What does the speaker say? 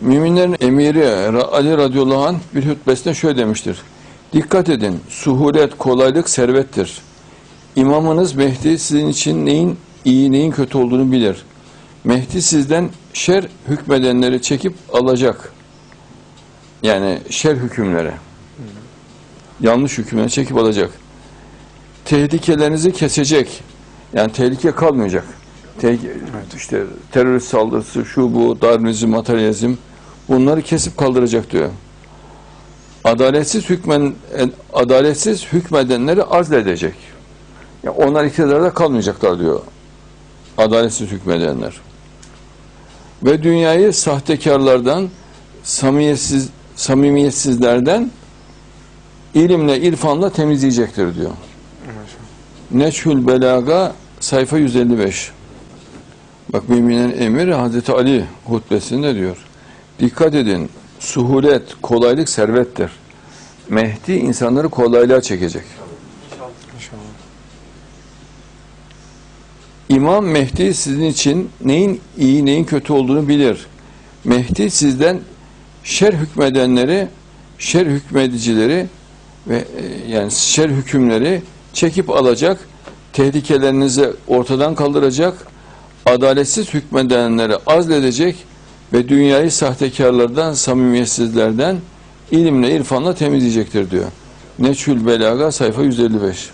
Müminlerin emiri Ali radıyallahu anh bir hutbesinde şöyle demiştir. Dikkat edin, suhulet, kolaylık servettir. İmamınız Mehdi sizin için neyin iyi, neyin kötü olduğunu bilir. Mehdi sizden şer hükmedenleri çekip alacak. Yani şer hükümleri. Yanlış hükümleri çekip alacak. Tehlikelerinizi kesecek. Yani tehlike kalmayacak. Tehlike, işte terörist saldırısı, şu bu, darwinizm, materyalizm bunları kesip kaldıracak diyor. Adaletsiz hükmen adaletsiz hükmedenleri azledecek. Yani onlar iktidarda kalmayacaklar diyor. Adaletsiz hükmedenler. Ve dünyayı sahtekarlardan, samimiyetsiz, samimiyetsizlerden ilimle, irfanla temizleyecektir diyor. Neçhül Belaga sayfa 155. Bak müminin emiri Hazreti Ali hutbesinde diyor. Dikkat edin, suhulet, kolaylık servettir. Mehdi insanları kolaylığa çekecek. İmam Mehdi sizin için neyin iyi neyin kötü olduğunu bilir. Mehdi sizden şer hükmedenleri, şer hükmedicileri ve e, yani şer hükümleri çekip alacak, tehlikelerinizi ortadan kaldıracak, adaletsiz hükmedenleri azledecek ve dünyayı sahtekarlardan, samimiyetsizlerden ilimle, irfanla temizleyecektir diyor. Neçül Belaga sayfa 155.